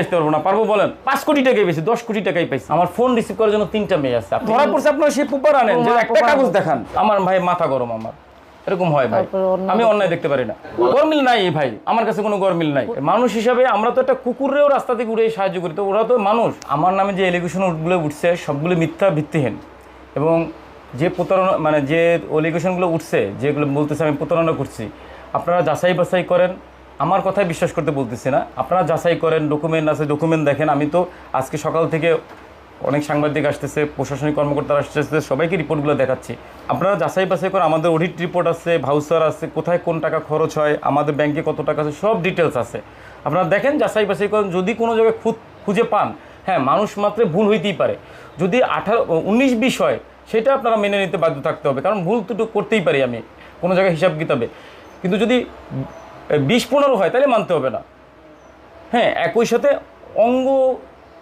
আসতে পারব না। পারব বলেন পাঁচ কোটি টাকাই পেয়েছি দশ কোটি টাকাই পাইছি আমার ফোন রিসিভ করার জন্য তিনটা মেয়ে আছে। ধরা পড়ছে আপনার সেই পুপার আনেন যে একটা কাগজ দেখান। আমার ভাই মাথা গরম আমার। এরকম হয় ভাই। আমি অন্যায় দেখতে পারি না। গরমিল নাই ভাই। আমার কাছে কোনো গরমিল নাই। মানুষ হিসাবে আমরা তো একটা কুকুরেও রাস্তা থেকে উড়ে সাহায্য করি। তো ওরা তো মানুষ। আমার নামে যে এলিগেশনগুলো উঠছে সবগুলো মিথ্যা ভিত্তিহীন। এবং যে প্রতারণা মানে যে এলিগেশনগুলো উঠছে যেগুলো বলতেছে আমি প্রতারণা করছি আপনারা যাচাই বাছাই করেন। আমার কথাই বিশ্বাস করতে বলতেছি না। আপনারা যাচাই করেন ডকুমেন্ট আছে ডকুমেন্ট দেখেন। আমি তো আজকে সকাল থেকে অনেক সাংবাদিক আসতেছে, প্রশাসনিক কর্মকর্তারা আসতেছে, সবাইকে রিপোর্টগুলো দেখাচ্ছি। আপনারা যাচাই বাছাই করে, আমাদের অডিট রিপোর্ট আছে ভাউচার আছে, কোথায় কোন টাকা খরচ হয়, আমাদের ব্যাংকে কত টাকা আছে, সব ডিটেলস আছে। আপনারা দেখেন, যাচাই বাছাই করেন, যদি কোনো জায়গায় খুঁজে পান হ্যাঁ মানুষ মাত্রে ভুল হইতেই পারে। যদি আঠারো, উনিশ, বিশ হয়, সেটা আপনারা মেনে নিতে বাধ্য থাকতে হবে। কারণ ভুল তো করতেই পারি আমি, কোনো জায়গায় হিসাব কিতাবে। কিন্তু যদি বিশ পনেরো হয়, তাহলে মানতে হবে না। হ্যাঁ একই সাথে অঙ্গ,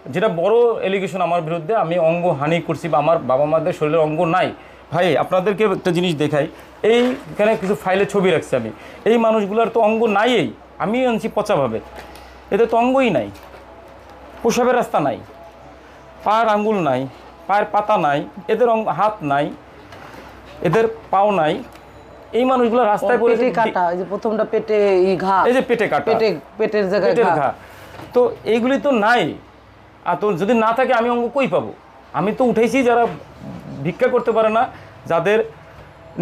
যেটা বড় এলিগেশন আমার বিরুদ্ধে, আমি অঙ্গ হানি করছি বা আমার বাবা মাদের শরীরের অঙ্গ নাই। ভাই, আপনাদেরকে একটা জিনিস দেখাই। এইখানে কিছু ফাইলে ছবি রাখছি আমি। এই মানুষগুলোর তো অঙ্গ নাই এই আমি আনছি পচাভাবে। এদের তো অঙ্গই নাই। প্রসাবের রাস্তা নাই। পায়ের আঙ্গুল নাই। পায়ের পাতা নাই। এদের অঙ্গ হাত নাই। এদের পাও নাই। এই মানুষগুলো রাস্তায় পড়ে কাটা এই যে প্রথমটা পেটে ই ঘা এই যে পেটে কাটা। পেটে পেটের জায়গায় পেটের ঘা। তো এইগুলি তো নাই। আর তো যদি না থাকে আমি অঙ্গ কই পাবো? আমি তো উঠেছি যারা ভিক্ষা করতে পারে না যাদের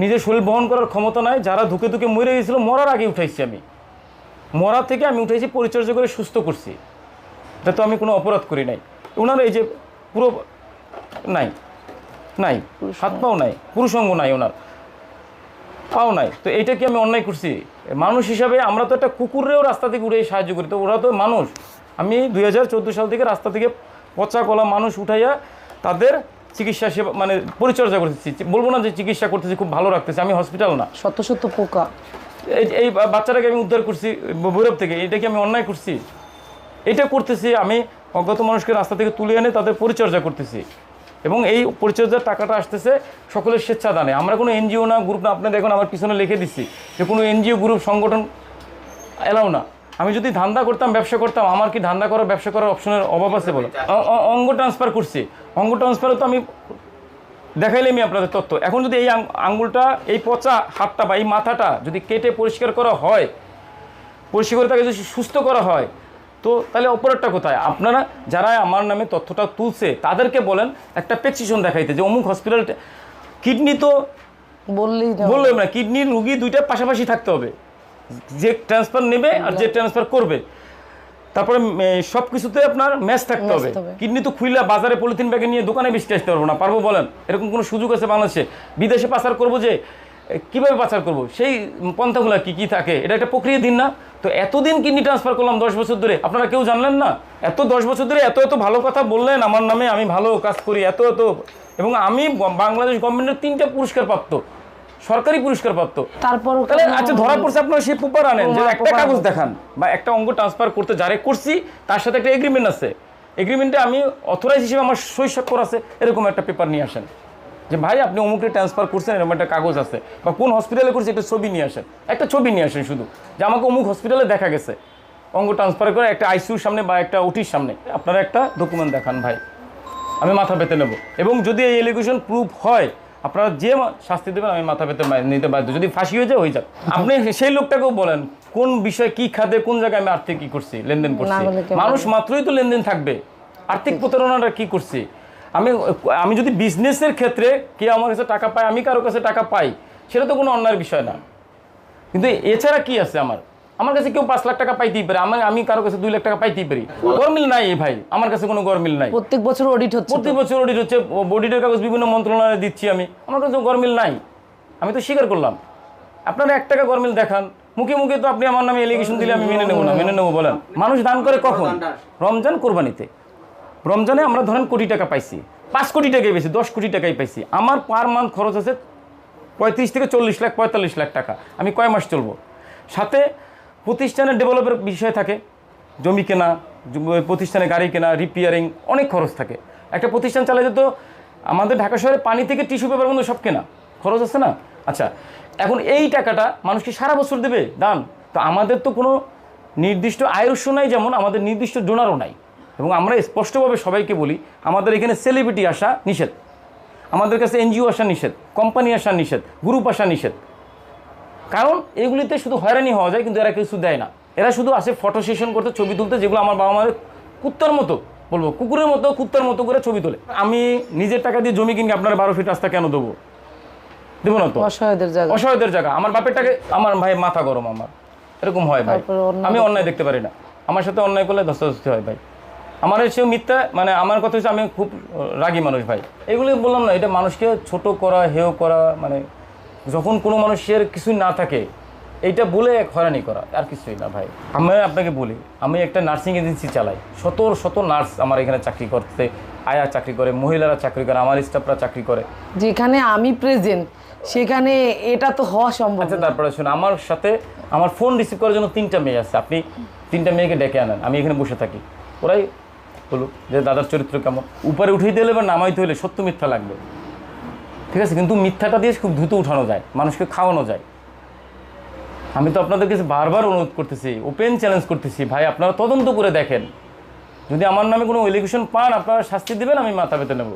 নিজের শরীর বহন করার ক্ষমতা নাই যারা ধুকে ধুকে মরে গেছিল মরার আগে উঠেছি আমি। মরা থেকে আমি উঠেছি পরিচর্যা করে সুস্থ করছি। এটা তো আমি কোনো অপরাধ করি নাই। ওনার এই যে পুরো নাই নাই হাত পাও নাই পুরুষঙ্গ নাই ওনার। পাও নাই। তো এইটা কি আমি অন্যায় করছি? মানুষ হিসাবে আমরা তো একটা কুকুরেও রাস্তা থেকে উঠে সাহায্য করি। তো ওরা তো মানুষ। আমি দুই হাজার চোদ্দ সাল থেকে রাস্তা থেকে পচা কলা মানুষ উঠাইয়া তাদের চিকিৎসা সেবা মানে পরিচর্যা করতেছি। বলব না যে চিকিৎসা করতেছি খুব ভালো রাখতেছি। আমি হসপিটাল না। শত শত পোকা। এই এই বাচ্চাটাকে আমি উদ্ধার করছি ভৈরব থেকে। এটা কি আমি অন্যায় করছি? এটা করতেছি আমি অজ্ঞাত মানুষকে রাস্তা থেকে তুলে এনে তাদের পরিচর্যা করতেছি। এবং এই পরিচর্যার টাকাটা আসতেছে সকলের স্বেচ্ছাদানে। আমরা কোনো এনজিও না গ্রুপ না আপনি দেখুন আমার পিছনে লিখে দিচ্ছি যে কোনো এনজিও গ্রুপ সংগঠন এলাও না। আমি যদি ধান্দা করতাম, ব্যবসা করতাম, আমার কি ধান্দা করার, ব্যবসা করার অপশনের অভাব আছে বলো? অঙ্গ ট্রান্সফার করছি। অঙ্গ ট্রান্সফারও তো আমি দেখাইলে আমি আপনাদের তথ্য। এখন যদি এই আঙ্গুলটা, এই পচা হাতটা বা এই মাথাটা যদি কেটে পরিষ্কার করা হয়, পরিষ্কার করে তাকে যদি সুস্থ করা হয় তো তাহলে অপরাধটা কোথায়? আপনারা যারা আমার নামে তথ্যটা তুলছে তাদেরকে বলেন একটা প্রেসক্রিপশন দেখাইতে যে অমুক হসপিটাল কিডনি তো বললেই না। বললাম না কিডনির রুগী দুইটা পাশাপাশি থাকতে হবে। যে ট্রান্সফার নেবে আর যে ট্রান্সফার করবে। তারপরে সব কিছুতে আপনার ম্যাচ থাকতে হবে। কিডনি তো খুইলা বাজারে পলিথিন ব্যাগে নিয়ে দোকানে বেশি আসতে পারব না। পারব বলেন এরকম কোনো সুযোগ আছে বাংলাদেশে? বিদেশে পাচার করব যে কীভাবে পাচার করব? সেই পন্থাগুলো কি কি থাকে? এটা একটা প্রক্রিয়া দিন না। তো এতদিন কিডনি ট্রান্সফার করলাম দশ বছর ধরে আপনারা কেউ জানলেন না? এত দশ বছর ধরে এত এত ভালো কথা বললেন আমার নামে আমি ভালো কাজ করি এত এত। এবং আমি বাংলাদেশ গভর্নমেন্টের তিনটা পুরস্কার প্রাপ্ত সরকারি পুরস্কার প্রাপ্ত। তারপরও তাহলে আচ্ছা ধরা পড়ছে আপনারা সেই পেপার আনেন যে একটা কাগজ দেখান বা একটা অঙ্গ ট্রান্সফার করতে যারে করছি তার সাথে একটা এগ্রিমেন্ট আছে। এগ্রিমেন্টে আমি অথরাইজ হিসেবে আমার সই স্বাক্ষর আছে এরকম একটা পেপার নিয়ে আসেন। যে ভাই আপনি অমুকটা ট্রান্সফার করছেন এরকম একটা কাগজ আছে। বা কোন হসপিটালে করছে একটা ছবি নিয়ে আসেন। একটা ছবি নিয়ে আসেন শুধু। যে আমাকে অমুক হসপিটালে দেখা গেছে। অঙ্গ ট্রান্সফার করে একটা আইসিউর সামনে বা একটা ওটির সামনে। আপনারা একটা ডকুমেন্ট দেখান ভাই। আমি মাথা পেতে নেব। এবং যদি এই এলিগেশন প্রুফ হয় আপনারা যে শাস্তি দেবেন আমি মাথা পেতে নিতে বাধ্য। যদি ফাঁসি হয়ে যায় হয়ে যাক। আপনি সেই লোকটাকেও বলেন কোন বিষয়ে কি খাতে কোন জায়গায় আমি আর্থিক কি করছি লেনদেন করছি। মানুষ মাত্রই তো লেনদেন থাকবে। আর্থিক প্রতারণাটা কি করছি? আমি আমি যদি বিজনেসের ক্ষেত্রে কে আমার কাছে টাকা পায় আমি কারও কাছে টাকা পাই সেটা তো কোনো অন্যায়ের বিষয় না। কিন্তু এছাড়া কি আছে আমার? আমার কাছে কেউ পাঁচ লাখ টাকা পাইতেই পারে আমি আমি কারও কাছে দুই লাখ টাকা পাইতেই পারি। গরমিল নাই এই ভাই আমার কাছে কোনো গরমিল নাই। প্রত্যেক বছর অডিট হচ্ছে তো। প্রতি বছর অডিট হচ্ছে বডিটের কাগজ বিভিন্ন মন্ত্রণালয়ে দিচ্ছি আমি আমার কাছে গরমিল নাই। আমি তো স্বীকার করলাম। আপনারা এক টাকা গরমিল দেখান মুখে মুখে তো আপনি আমার নামে এলিগেশন দিলে আমি মেনে নেব না মেনে নেব বলেন। মানুষ দান করে কখন? রমজান কোরবানিতে। রমজানে আমরা ধরেন কোটি টাকা পাইছি, পাঁচ কোটি টাকাই পাইছি দশ কোটি টাকাই পাইছি। আমার পার মান্থ খরচ আছে পঁয়ত্রিশ থেকে চল্লিশ লাখ, পঁয়তাল্লিশ লাখ টাকা। আমি কয় মাস চলবো? সাথে প্রতিষ্ঠানের ডেভেলপের বিষয় থাকে, জমি কেনা প্রতিষ্ঠানে গাড়ি কেনা রিপেয়ারিং অনেক খরচ থাকে। একটা প্রতিষ্ঠান চালাতে তো আমাদের ঢাকা শহরে পানি থেকে টিস্যু পেপার পর্যন্ত সব কেনা। খরচ আছে না? আচ্ছা এখন এই টাকাটা মানুষকে সারা বছর দেবে দান তো আমাদের তো কোনো নির্দিষ্ট আয়ুষ্য নাই যেমন, আমাদের নির্দিষ্ট ডোনারও নাই। এবং আমরা স্পষ্টভাবে সবাইকে বলি আমাদের এখানে সেলিব্রিটি আসা নিষেধ। আমাদের কাছে এনজিও আসা নিষেধ কোম্পানি আসা নিষেধ গ্রুপ আসা নিষেধ। কারণ এগুলিতে শুধু হয়রানি হওয়া যায় কিন্তু এরা কিছু দেয় না। এরা শুধু আসে ফটো সেশন করতে ছবি তুলতে যেগুলো আমার বাবা মায়ের কুত্তার মতো বলব কুকুরের মতো কুত্তার মতো করে ছবি তোলে। আমি নিজের টাকা দিয়ে জমি কিনে আপনার বারো ফিট রাস্তা কেন দেবো? দেবো না তো? অসহায়দের জায়গা। অসহায়দের জায়গা। আমার বাপের টাকা আমার ভাই মাথা গরম আমার। এরকম হয় ভাই। আমি অন্যায় দেখতে পারি না। আমার সাথে অন্যায় করলে ধস্তাধস্তি হয় ভাই। আমার সেও মিথ্যা মানে আমার কথা হচ্ছে আমি খুব রাগী মানুষ ভাই। এগুলি বললাম না এটা মানুষকে ছোট করা হেও করা মানে যখন কোনো মানুষের কিছুই না থাকে এইটা বলে এক হয়রানি করা আর কিছুই না ভাই। আমি আপনাকে বলি আমি একটা নার্সিং এজেন্সি চালাই। শত শত নার্স আমার এখানে চাকরি করতে আয়া চাকরি করে মহিলারা চাকরি করে আমার স্টাফরা চাকরি করে। যেখানে আমি প্রেজেন্ট সেখানে এটা তো হওয়া সম্ভব আচ্ছা তারপরে শুনুন আমার সাথে আমার ফোন রিসিভ করার জন্য তিনটা মেয়ে আছে। আপনি তিনটা মেয়েকে ডেকে আনেন আমি এখানে বসে থাকি। ওরাই বলুক যে দাদার চরিত্র কেমন? উপরে উঠিয়ে দিলে বা নামাইতে হলে সত্য মিথ্যা লাগবে। ঠিক আছে? কিন্তু মিথ্যাটা দিয়ে খুব দ্রুত উঠানো যায়, মানুষকে খাওয়ানো যায়। আমি তো আপনাদের কাছে বারবার অনুরোধ করতেছি ওপেন চ্যালেঞ্জ করতেছি, ভাই আপনারা তদন্ত করে দেখেন। যদি আমার নামে কোনো এলিগেশন পান, আপনারা শাস্তি দেবেন, আমি মাথা পেতে নেব।